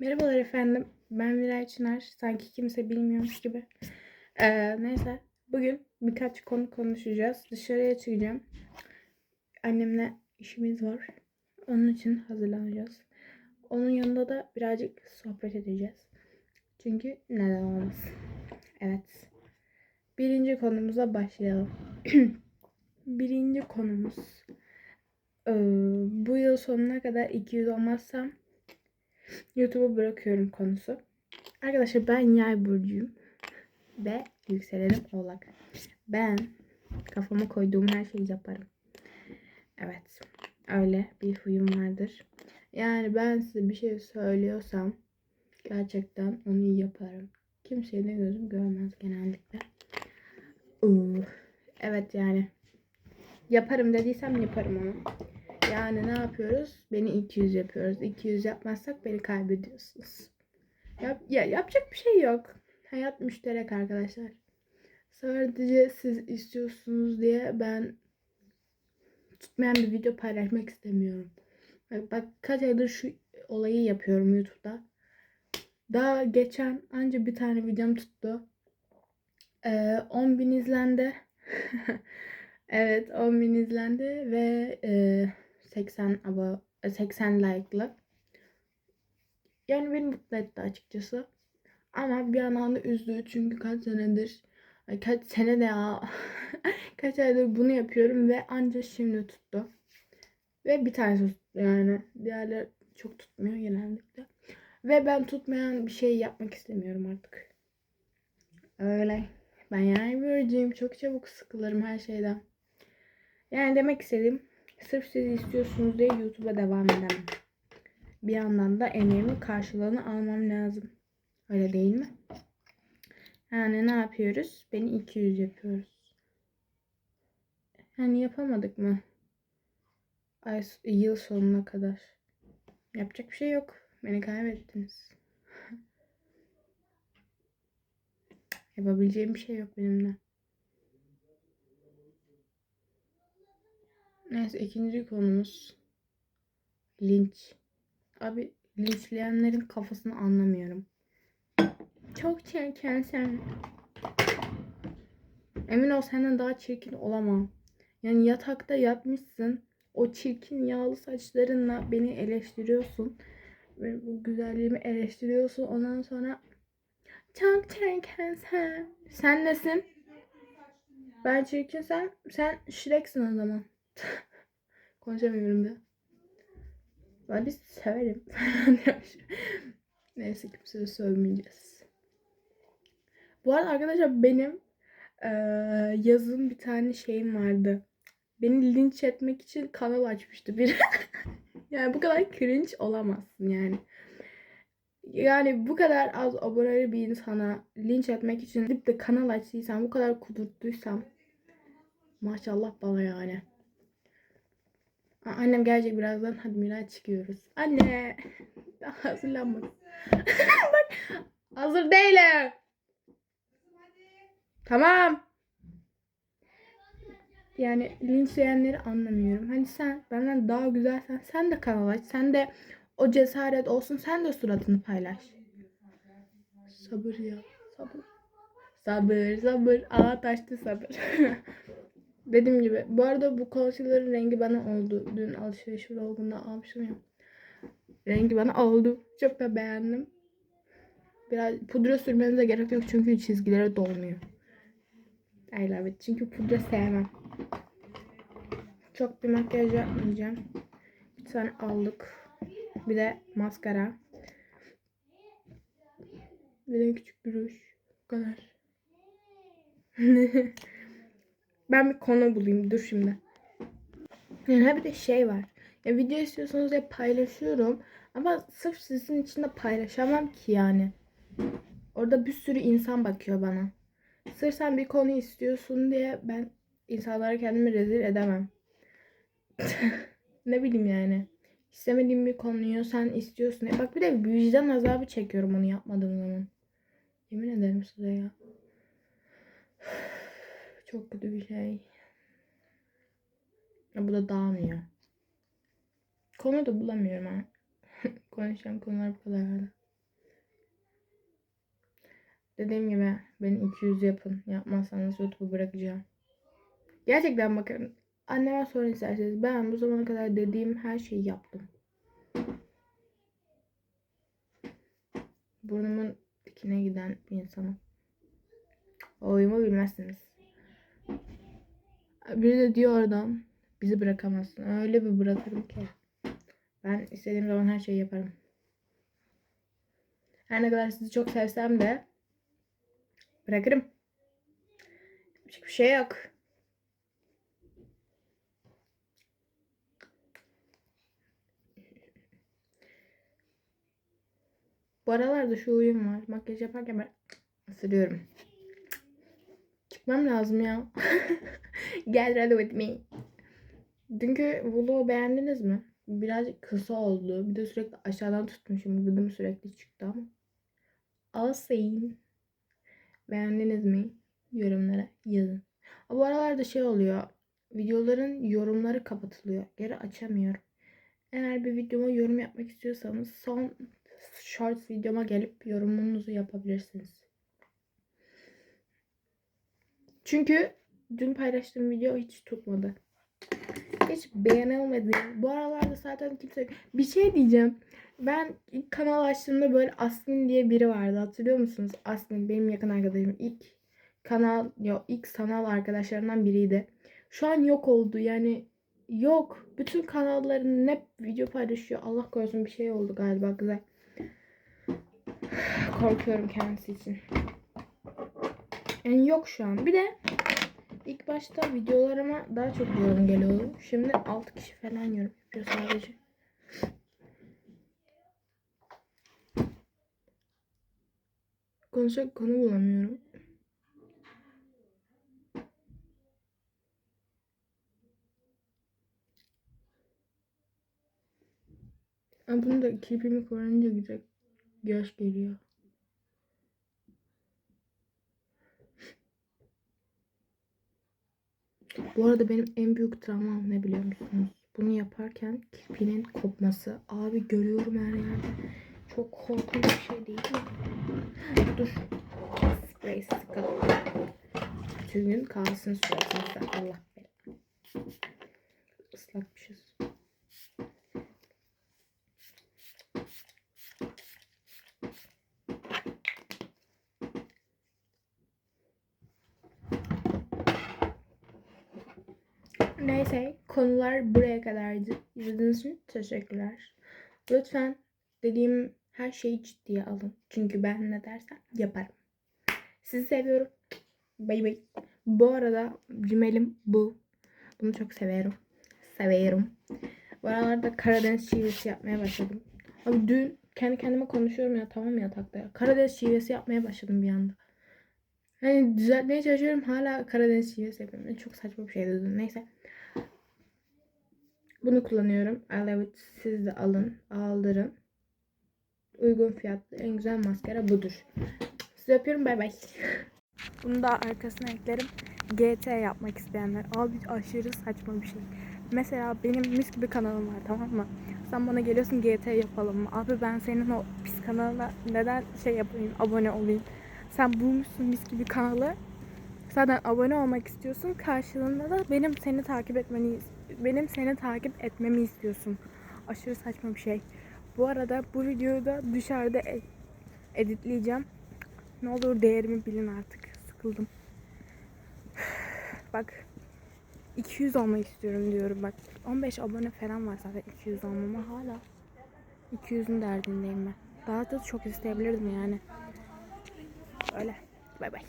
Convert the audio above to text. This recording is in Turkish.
Merhabalar efendim. Ben Miray Çınar. Sanki kimse bilmiyormuş gibi. Ee, neyse. Bugün birkaç konu konuşacağız. Dışarıya çıkacağım. Annemle işimiz var. Onun için hazırlanacağız. Onun yanında da birazcık sohbet edeceğiz. Çünkü neden olmasın. Evet. Birinci konumuza başlayalım. Birinci konumuz. Ee, bu yıl sonuna kadar 200 olmazsam YouTube'u bırakıyorum konusu. Arkadaşlar ben yay burcuyum. Ve yükselenim oğlak. Ben kafama koyduğum her şeyi yaparım. Evet. Öyle bir huyum vardır. Yani ben size bir şey söylüyorsam gerçekten onu yaparım. Kimseye de gözüm görmez genellikle. Uu, Evet yani. Yaparım dediysem yaparım onu. Yani ne yapıyoruz? Beni 200 yapıyoruz. 200 yapmazsak beni kaybediyorsunuz. Yap, ya yapacak bir şey yok. Hayat müşterek arkadaşlar. Sadece siz istiyorsunuz diye ben tutmayan bir video paylaşmak istemiyorum. Bak, bak kaç aydır şu olayı yapıyorum YouTube'da. Daha geçen anca bir tane videom tuttu. Ee, 10.000 izlendi. evet 10.000 izlendi ve e, 80 abo 80 like'lı. Yani beni mutlu etti açıkçası. Ama bir yandan da üzdü çünkü kaç senedir ay kaç sene de ya kaç aydır bunu yapıyorum ve anca şimdi tuttu. Ve bir tanesi tuttu yani. Diğerler çok tutmuyor genellikle. Ve ben tutmayan bir şey yapmak istemiyorum artık. Öyle. Ben yani böyleyim. Çok çabuk sıkılırım her şeyden. Yani demek istediğim sırf siz istiyorsunuz diye YouTube'a devam edemem. Bir yandan da emeğimin karşılığını almam lazım. Öyle değil mi? Yani ne yapıyoruz? Beni 200 yapıyoruz. Yani yapamadık mı? Ay, yıl sonuna kadar. Yapacak bir şey yok. Beni kaybettiniz. Yapabileceğim bir şey yok benimle. Neyse ikinci konumuz linç. Abi linçleyenlerin kafasını anlamıyorum. Çok çirkin sen. Emin ol senden daha çirkin olamam. Yani yatakta yatmışsın. O çirkin yağlı saçlarınla beni eleştiriyorsun. Ve bu güzelliğimi eleştiriyorsun. Ondan sonra çok çirkin sen. Sen nesin? Ben çirkinsem sen Shrek'sin o zaman. Konuşamıyorum da. Ben de severim. Neyse kimseye söylemeyeceğiz. Bu arada arkadaşlar benim e, yazın bir tane şeyim vardı. Beni linç etmek için kanal açmıştı biri. yani bu kadar cringe olamazsın yani. Yani bu kadar az aboneli bir insana linç etmek için gidip de kanal açtıysan, bu kadar kudurttuysam maşallah bana yani. Annem gelecek birazdan. Hadi Miray çıkıyoruz. Anne. Daha hazırlanmadım. Bak. Hazır değilim. Tamam. Yani linçleyenleri anlamıyorum. Hani sen benden daha güzelsen sen de kanal aç. Sen de o cesaret olsun. Sen de suratını paylaş. Sabır ya. Sabır. Sabır sabır. Aa taştı sabır. Dediğim gibi. Bu arada bu concealer'ın rengi bana oldu. Dün alışveriş vlogunda almışım ya. Rengi bana oldu. Çok da beğendim. Biraz pudra sürmenize gerek yok çünkü çizgileri dolmuyor. I love it. Çünkü pudra sevmem. Çok bir makyaj yapmayacağım. Bir tane aldık. Bir de maskara. Bir de küçük bir ruj. Bu kadar. Ben bir konu bulayım. Dur şimdi. Yani bir de şey var. Ya video istiyorsanız ya paylaşıyorum. Ama sırf sizin için de paylaşamam ki yani. Orada bir sürü insan bakıyor bana. Sırf sen bir konu istiyorsun diye ben insanlara kendimi rezil edemem. ne bileyim yani. İstemediğim bir konuyu sen istiyorsun diye. Bak bir de vicdan azabı çekiyorum onu yapmadığım zaman. Yemin ederim size ya. Çok kötü bir şey. Ya bu da dağılmıyor. Konu da bulamıyorum ha. Konuşacağım konular bu kadar. Dediğim gibi beni 200 yapın. Yapmazsanız YouTube'u bırakacağım. Gerçekten bakın. Anneme sorun isterseniz. Ben bu zamana kadar dediğim her şeyi yaptım. Burnumun dikine giden bir insanım. Oyumu bilmezsiniz. Biri de diyor oradan bizi bırakamazsın. Öyle bir bırakırım ki. Ben istediğim zaman her şeyi yaparım. Her ne kadar sizi çok sevsem de bırakırım. Yapacak bir şey yok. Bu aralarda şu huyum var. Makyaj yaparken ben ısırıyorum. Çıkmam lazım ya. Gel run with me. Dünkü vlogu beğendiniz mi? Birazcık kısa oldu. Bir de sürekli aşağıdan tutmuşum. Gıdım sürekli çıktı ama. Same. Beğendiniz mi? Yorumlara yazın. Bu aralarda şey oluyor. Videoların yorumları kapatılıyor. Geri açamıyorum. Eğer bir videoma yorum yapmak istiyorsanız son short videoma gelip yorumunuzu yapabilirsiniz. Çünkü dün paylaştığım video hiç tutmadı. Hiç beğenilmedi. Bu aralarda zaten kimse... Bir şey diyeceğim. Ben ilk kanal açtığımda böyle Asmin diye biri vardı. Hatırlıyor musunuz? Asmin benim yakın arkadaşım. İlk kanal, yok ilk sanal arkadaşlarımdan biriydi. Şu an yok oldu. Yani yok. Bütün kanalların ne video paylaşıyor. Allah korusun bir şey oldu galiba güzel. Korkuyorum kendisi için. Yani yok şu an. Bir de ilk başta videolarıma daha çok yorum geliyordu. Şimdi 6 kişi falan yorum yapıyor sadece. Konuşacak konu bulamıyorum. Ama bunu da kirpimi kullanınca güzel yaş geliyor. Bu arada benim en büyük travmam ne biliyor musunuz? Bunu yaparken kirpinin kopması. Abi görüyorum her yerde. Çok korkunç bir şey değil mi? Dur. Sprey sıkalım. Bütün gün kalsın suratınızda. Allah belanı. Islakmışız. Neyse konular buraya kadardı. İzlediğiniz için teşekkürler. Lütfen dediğim her şeyi ciddiye alın. Çünkü ben ne dersem yaparım. Sizi seviyorum. Bay bay. Bu arada cümelim bu. Bunu çok severim. Severim. Bu aralarda Karadeniz şivesi yapmaya başladım. Abi dün kendi kendime konuşuyorum ya tamam yatakta ya. Karadeniz şivesi yapmaya başladım bir anda. Hani düzeltmeye çalışıyorum hala Karadeniz şivesi yapıyorum. Yani çok saçma bir şey dedim. Neyse. Bunu kullanıyorum. I love it. Siz de alın. Aldırın. Uygun fiyatlı en güzel maskara budur. Sizi öpüyorum. Bay bay. Bunu da arkasına eklerim. GT yapmak isteyenler. Abi aşırı saçma bir şey. Mesela benim mis gibi kanalım var tamam mı? Sen bana geliyorsun GT yapalım mı? Abi ben senin o pis kanalına neden şey yapayım, abone olayım? Sen bulmuşsun mis gibi kanalı. Zaten abone olmak istiyorsun. Karşılığında da benim seni takip etmeni benim seni takip etmemi istiyorsun. Aşırı saçma bir şey. Bu arada bu videoyu da dışarıda e- editleyeceğim. Ne olur değerimi bilin artık. Sıkıldım. Bak 200 olmak istiyorum diyorum bak. 15 abone falan var zaten 200 olmama hala. 200'ün derdindeyim ben. Daha da çok isteyebilirdim yani. Öyle. Bay bay.